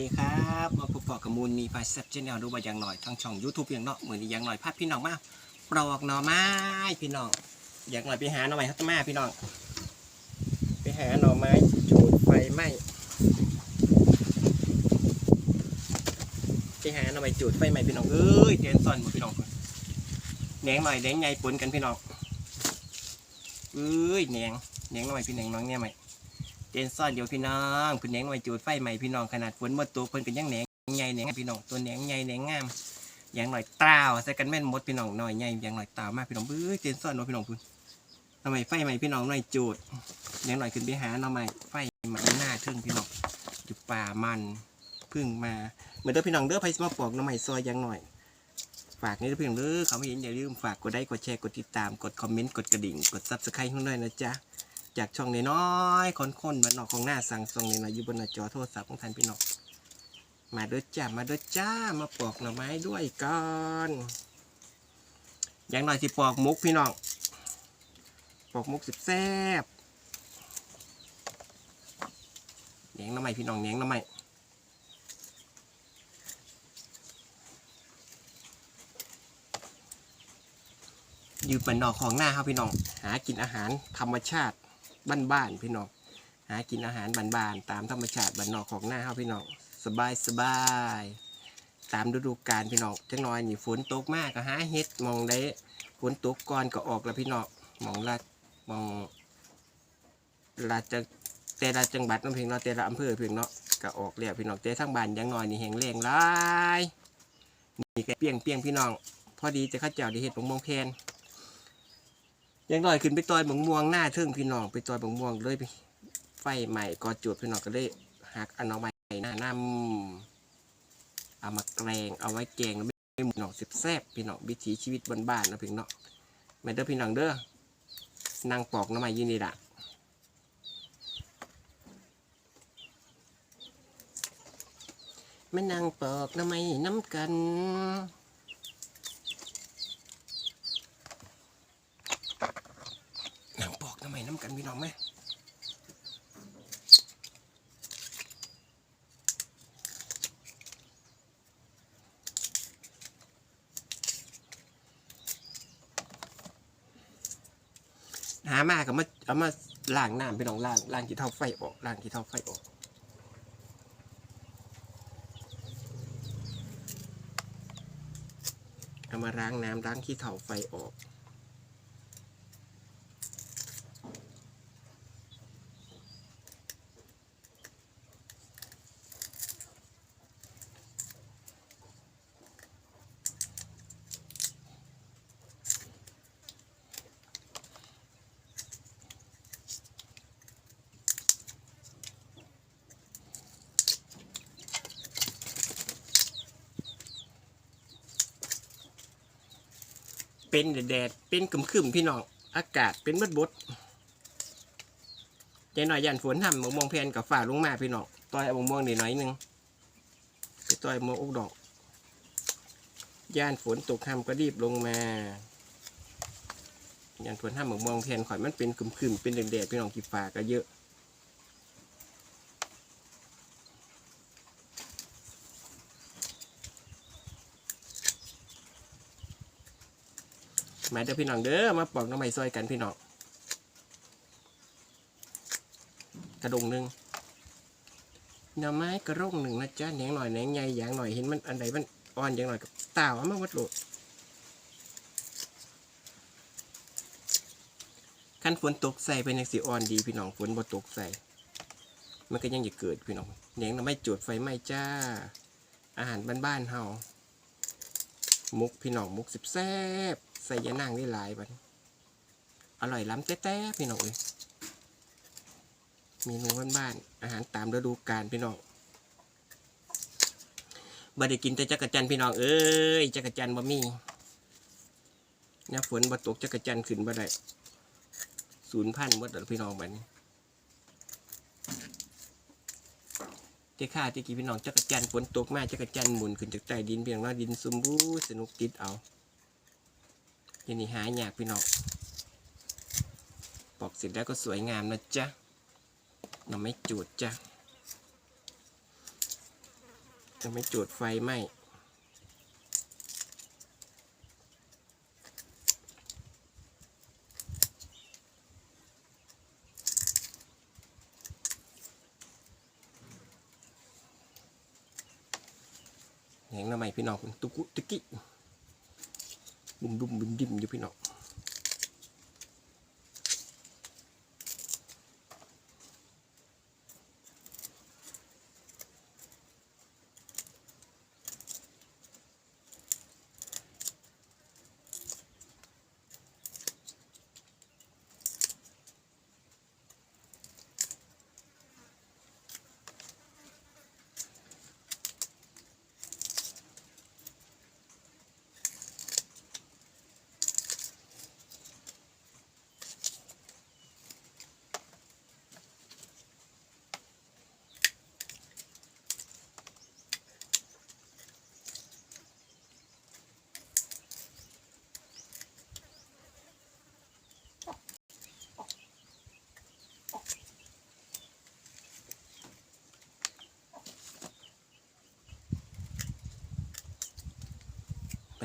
ดีครับมาพบปอกับมูลมีไฟแซ่บเจนแนลดูมาอย่างหน่อยทางช่อง YouTube อย่างเนาะเหมือนอย่างหน่อยพาพี่น้องมาปลอกหน่อไม้พี่น้องอย่างหน่อยไปหาหน่อไม้ครับมาพี่น้อง ไปหาหน่อไม้จูดไฟไหม้ไปหาหน่อไม้จูดไฟไหม้พี่น้องเอ้ยเจนซอนหมดพี่น้องแหนงหน่อยแหนงใหญ่ปนกันพี่น้องเอ้ยแหนงแหนงหน่อยพี่แหนงน้องเนี่ยไหม เจนซ่อนเดียวพี่น้องเพิ่นแหนงไว้จูดไฟใหม่พี่น้องขนาดฝนหมดตัวเพิ่นก็ยังแหนงใหญ่แหนงพี่น้องตัวแหนงใหญ่แหนงงามอย่างหน่อยตาวใส่กันแม่นมดพี่น้องหน่อยใหญ่อย่างหน่อยตาวมากพี่น้องเบ้ยเจนซ่อนเนาะพี่น้องพุ่นทำไมไฟใหม่พี่น้องหน่อยจูดอย่างหน่อยขึ้นไปหาหน่อไม้ไฟใหม่หน้าทึ่งพี่น้องอยู่ป่ามันพึ่งมาเหมือนเด้อพี่น้องเด้อไผสิมาปอกหน่อไม้ซอยอย่างหน่อยฝากนี่เพี่น้องเด้อเขาไม่เห็นอย่าลืมฝากกดไลค์กดแชร์กดติดตามกดคอมเมนต์กดกระดิ่ง กดซับสไครต์ให้ด้วยนะจ๊ะ จากช่องน้อยๆคนๆบ้านนอกของหน้าสั่งส่งนี่นะอยู่บนหน้าจอโทรศัพท์ของท่านพี่น้องมาด้วยจ้ามาด้วยจ้ามาปอกหน่อไม้ด้วยก่อนอย่างหน่อยสิปอกมุกพี่น้องปอกมุกสิบแซบเนียงหน้ำไม้พี่น้องเนียงหน้ำไม้อยู่บ้านนอกของหน้าครับพี่น้อง หากินอาหารธรรมชาติ บ้านๆพี่น้องหากินอาหารบ้านๆตามธรรมชาติบ้านนอกของหน้าเฮาพี่น้องสบายสบายตามฤดูกาลพี่น้องจังน้อยนี่ฝนตกมากก็หาเฮ็ดมองได้ฝนตกก่อนก็ออกแล้วพี่น้องมองละมองละจะแต่ละจังหวัดน้ำเพียงเนาะแต่ละอำเภอเพียงเนาะก็ออกแล้วพี่น้องแต่ทั้งบ้านยังน้อยนี่แห้งแล้งหลายนี่ก็เปียงเปียงๆพี่น้อง พอดีจะข้าเจ้าได้เฮ็ดบงมงแคน ยังน้อยขึ้นไปต่อยบงม่วงหน้าเทิงพี่น้องไปต่อยบงม่วงเลยไปไฟใหม่ก็จุดพี่น้องก็เลยหักอันเอาไว้หน้านำเอามาแกงเอาไว้แกงแล้วไม่หมูหนองสิบแซบพี่น้องวิถีชีวิตบ้านๆนะพี่น้องแม่เด้อพี่น้องเด้อนั่งปอกน้ำไม้ยืนนี่ละแม่นั่งปอกน้ำไม้น้ำกันนั่งปอ กันพี่น้องไหมหามากับมาเอามาล้างน้ำพี่น้องล้างล้างขี้เท่าไฟออกล้างขี้เท่าไฟออกเอามาล้างน้ำล้างขี้เท่าไฟออก เป็นแดดเป็นกึมคึมๆพี่น้องอากาศเป็นบดบดใจหน่อยยันฝนทำมะม่วงแพนกับฝ่าลงมาพี่น้องต่อยมะม่วงนิดหน่อยหนึงไปต่อยมะม่วงอกดอกย่านฝนตกทำก็รีบลงมายันฝนทำมะม่วงแพนข่อยมันเป็นกึมคึมๆเป็นแดดๆพี่น้องกีบฝ่าก็เยอะ มาเด้อพี่น้องเด้อมาปอกน้ำไม้ซอยกันพี่น้องกระดงหนึ่งหน่อไม้กระร่งหนึ่งนะจ๊ะแหนงหน่อยแหนงใหญ่อย่างหน่อยเห็นมันอันไหนมันอ่อนอย่างหน่อยกับตาวเอามาวัดโหลดขั้นฝนตกใส่เป็นย่างสีอ่อนดีพี่น้องฝนบ่ตกใส่มันก็ยังจะเกิดพี่น้องแหนงหน่อไม้จุดไฟไหม้จ้า อาหารบ้านๆเฮามุกพี่น้องมุกสิบแซบ ใส่ยานางได้หลายบัดอร่อยล้ำแต้ๆพี่น้องเอ้ยเมนูบ้านๆอาหารตามฤดูกาลพี่น้องบ่ได้กินแต่จักรจันพี่น้องเอ้ยจักรจันบ่มีน้ำฝนบ่ตกจักรจันขึ้นบ่ได้ศูนย์พันหมดแล้วพี่น้องบัดนี้เจ้าข้าที่กี่พี่น้องจักรจันฝนตกมาจักรจันหมุนขึ้นจากใต้ดินเพี่น้องเนาดินสมบูรณ์สนุกติดเอา ทีนี้หายยากพี่น้องปอกเสร็จแล้วก็สวยงามนะจ๊ะเราไม่จูดจ้ะจะไม่จุดไฟไหมแหงหน้าใหม่พี่น้องตุกุตุกิ บุมบุมบุมดิมอยู่พี่น้อง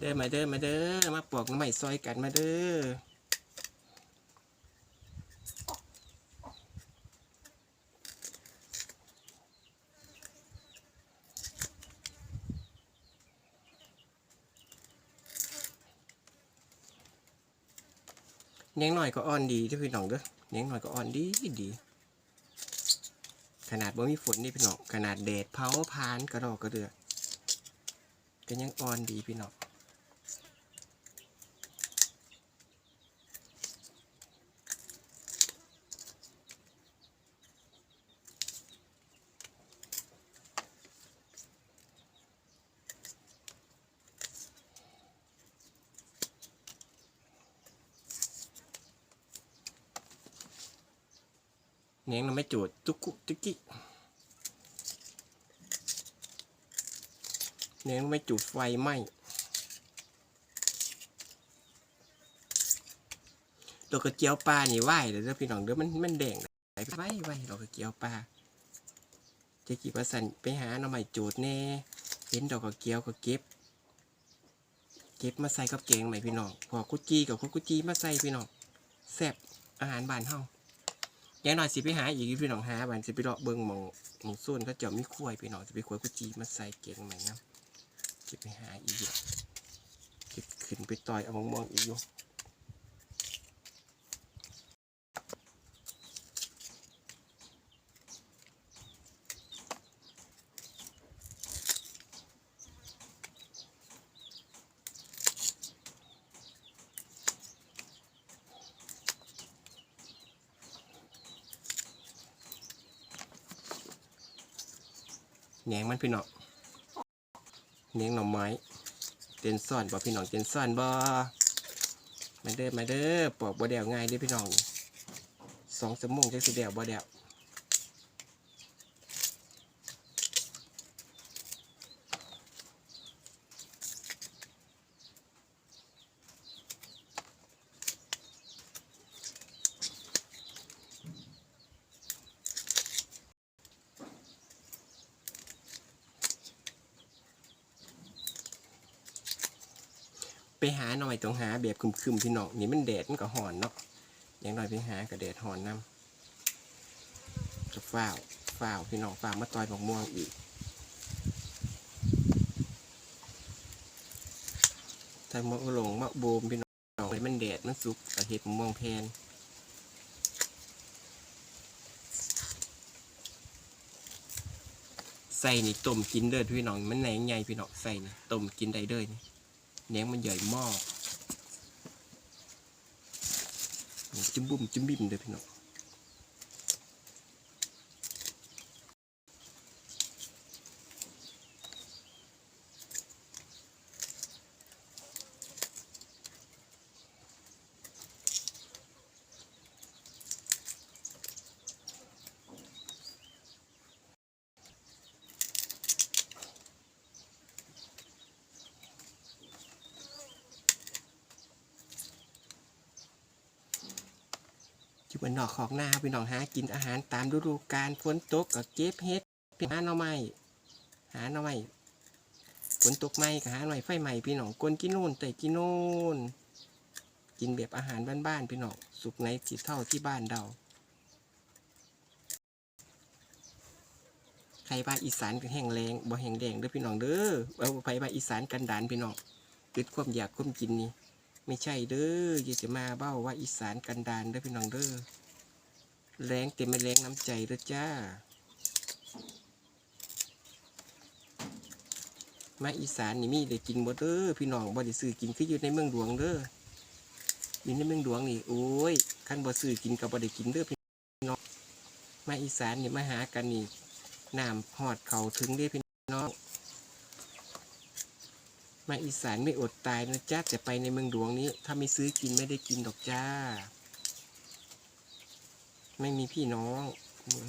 เด้อมาเด้อมาเด้อมาปอกน้ำใหม่ซอยกันมาเด้อเลี้ยงหน่อยก็อ่อนดีเด้อพี่น้องเด้อเลี้ยงหน่อยก็อ่อนดีดี ขนาดบ่มีฝนนี่พี่น้องขนาดแดดเผาพานกระดอกกระเดือก็ยังอ่อนดีพี่น้อง เนียงเราไม่จูดตุกุตุกิเนียงเราไม่จุดไฟไหมดอกกระเจียวปลานี่ไหวเดี๋ยวพี่น้องเดี๋ยวมันมันแดงไหลไปไหวไหวดอกกระเจียวปลาเจะกี่ปร์เซ็นไปหาหน่อไม้จูดแน่เห็นดอกกระเจียวก็เก็บ เก็บมาใส่กับแกงใหม่พี่น้องพอกุจีกับกุจีมาใส่พี่น้องแซ่บอาหารบ้านเฮา อย่างน้อยสิไปหาอีกพี่น้องหาบันสิไปเลาะเบิ้งมองหมองส่วนก็จะมีคุยพี่น้องสิไปคุยกุจีมาใส่เก่งใหม่นะสิไปหาอีกสิขึ้นไปต่อยเอามองมองอีกอยู่ แหนงมันพี่น้องแหนงหน่อไม้ เต้นซ่อนบ่พี่น้องเต้นซ่อนบ่มาเด้อมาเด้อปอกบ่แดวง่ายเด้อพี่น้องสองสมงจะสิเดวบ่แดว ไปหาหน่อยต้องหาแบบคึมๆพี่น้องนี่มันแดดมันก็ห่อนเนาะอย่างน้อยไปหาก็แดดห่อนนำจะฝ้าวฝ้าวพี่น้องฝ้าวมาต่อยบักม่วงอีก ถ้ามะหลงมะโบมพี่น้องมันแดดมันสุกก็เห็ดมะม่วงแพนใส่นี่ต้มกินเด้อพี่น้องมันไหนใหญ่พี่น้องใส่นี่ต้มกินได้เด้อนี่ เนียงมันใหญ่มากจิ้มบุ้มจิ้มบิ่มเด้อพี่น้อง อยู่บนนอกขอกหน้าพี่น้องหากินอาหารตามฤดูกาลฝนตกก็เก็บเฮ็ดไปหาหน่อไม้หาหน่อไม้ฝนตกไหมก็หาหน่อยไฟใหม่พี่น้องกวนกินนู่นแต่กินนู่นกินแบบอาหารบ้านๆพี่น้องสุกไหนสิเท่าที่บ้านเราใครบ้าอีสานก็แห้งแรงบ่แห้งแดงเด้อพี่น้องเด้อเอาไปบ้าอีสานกันดานพี่น้องติดความอยากความกินนี่ ไม่ใช่เด้ออย่าจะมาเบ้าว่าอีสานกันดานเด้อพี่น้องเด้อแรงเต็มไม่แรงน้ำใจเด้อจ้า มาอีสานนี่มีได้กินบ่เด้อพี่น้องบ่ได้ซื้อกินคืออยู่ในเมืองหลวงเด้ออยู่ในเมืองหลวงนี่โอ้ยคันบ่ซื้อกินก็บ่ได้กินเด้อพี่น้องมาอีสานนี่มาหากันนี่น้ำฮอดเขาถึงเด้อพี่น้อง มาอีสานไม่อดตายนะจ้าแต่ไปในเมืองหลวงนี้ ถ้าไม่ซื้อกินไม่ได้กินดอกจ้า ไม่มีพี่น้อง เหมือน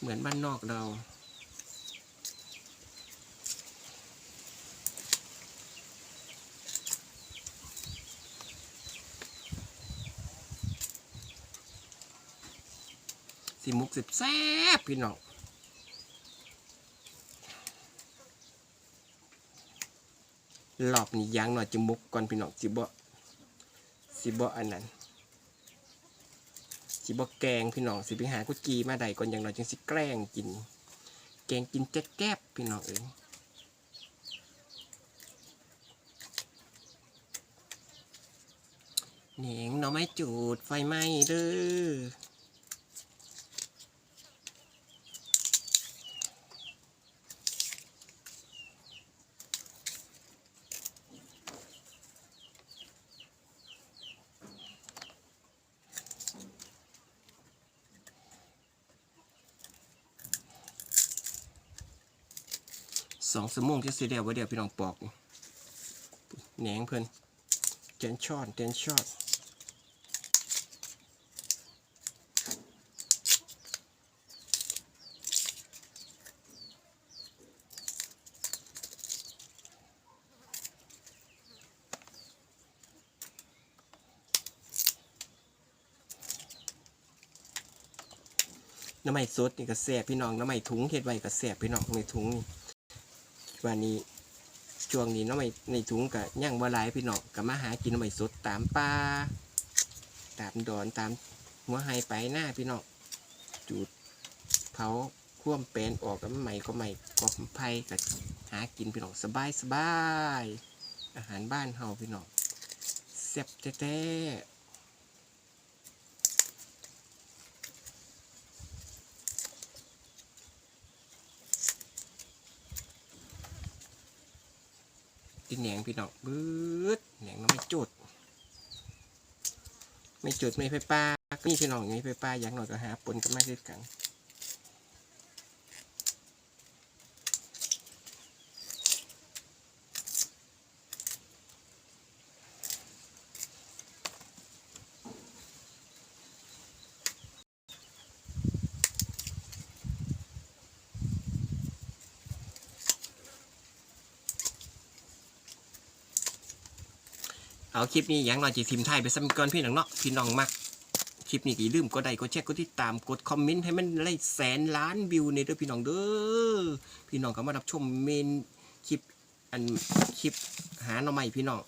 เหมือนบ้านนอกเราสิมุกสิบแซ่บพี่น้อง รอบนี้ยางหน่อยจะมุกก่อนพี่น้องสิบ่สิบ่อันนั้นสิบ่แกงพี่น้องสิไปหากุจีมาได้ก่อนอย่างหน่อยจึงสิแกล้งกิน แกงกินแจ๊กแก๊บพี่น้องเอ้ยเหนียงหน่อไม้จูดไฟไหม้เด้อ สองสมงที่สีเดียวไวเดียวพี่น้องปอกนี่แหนงเพิ่นเจนช็อตเจนช็อตน้ำไม่สดนี่ก็แสบพี่น้องน้ำไม่ถุงเฮ็ดไว้ก็แสบพี่น้องในถุงนี่ วันนี้ช่วงนี้น้องใหม่ในถุงกับย่างบัวลายพี่น้องกับมาหากินน้องใหม่สดตามป่าตามดอนตามหัวไฮไปหน้าพี่น้องจูดเผาข่วมแปลนออกกับใหม่ก็ใหม่กอบไผ่กับหากินพี่น้องสบายสบายอาหารบ้านเฮาพี่น้องแซ่บแท้ๆ กินแหนงพี่น้องบืดแหนงน้องไม่จุด ไม่จุดไม่ไฟป้ามีพี่น้องนี้ไฟป้าอย่างหน่อยก็หาปนกันมาด้วยกัน เอาคลิปนี้อย่างหน่อยจีทีมไทยไปซ้ำก่อนพี่น้องเนาะพี่น้องมักคลิปนี้ก็อย่าลืมกดไลค์กดแชร์กดติดตามกดคอมเมนต์ให้มันไล่แสนล้านวิวในเด้อพี่น้องเด้อพี่น้องก็มารับชมเมนคลิปอันคลิปหาหน่อใหม่พี่น้อง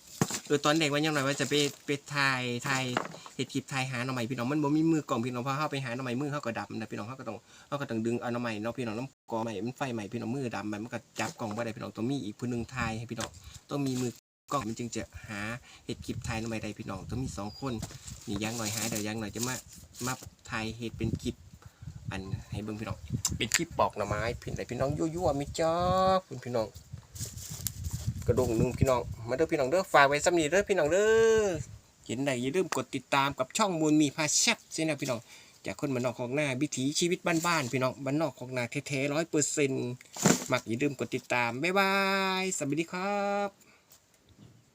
เออตอนเด็กว่ายังหน่อยว่าจะไปไปถ่ายถ่ายเห็ดคลิปถ่ายหาหน่อใหม่พี่น้องมันบ่มีมือกล่องพี่น้องเพราะเขาไปหาหน่อใหม่มือเขาก็ดำนะพี่น้องเขาก็ต้องเขาก็ต้องดึงเอาหน่อใหม่เนาะพี่น้องน้ำกอใหม่มันไฟใหม่พี่น้องมือดำมันมันก็จับกล่องบ่ได้พี่น้องต้องมีอีกผู้หนึงถ่ายให้พี่น้องต้องมีมือ กล้องมันจึงจะหาเห็ดคลิปถ่ายหน่อใหม่ได้พี่น้องต้องมีสองคนนี่ยังหน่อยหาเดี๋ยวยังหน่อยจะมามาถ่ายเห็ดเป็นคลิป อันให้เบิ่งพี่น้องเป็นคลิปปอกหน่อไม้พี่ไหนพี่น้องยั่วๆมิจ้าคุณพี่น้อง กระดงหนึ่งพี่น้องมาเด้อพี่น้องเด้อฝากไว้สำนีเด้อพี่น้องเด้อเห็นไหนอย่าลืมกดติดตามกับช่องมูลมีพาแชปใช่ไหมพี่น้องจากคนบ้านนอกของหน้าวิถีชีวิตบ้านๆพี่น้องบ้านนอกของนาแท้ๆร้อยเปอร์เซ็นต์มักอย่าลืมกดติดตาม บ๊ายบาย สวัสดีครับ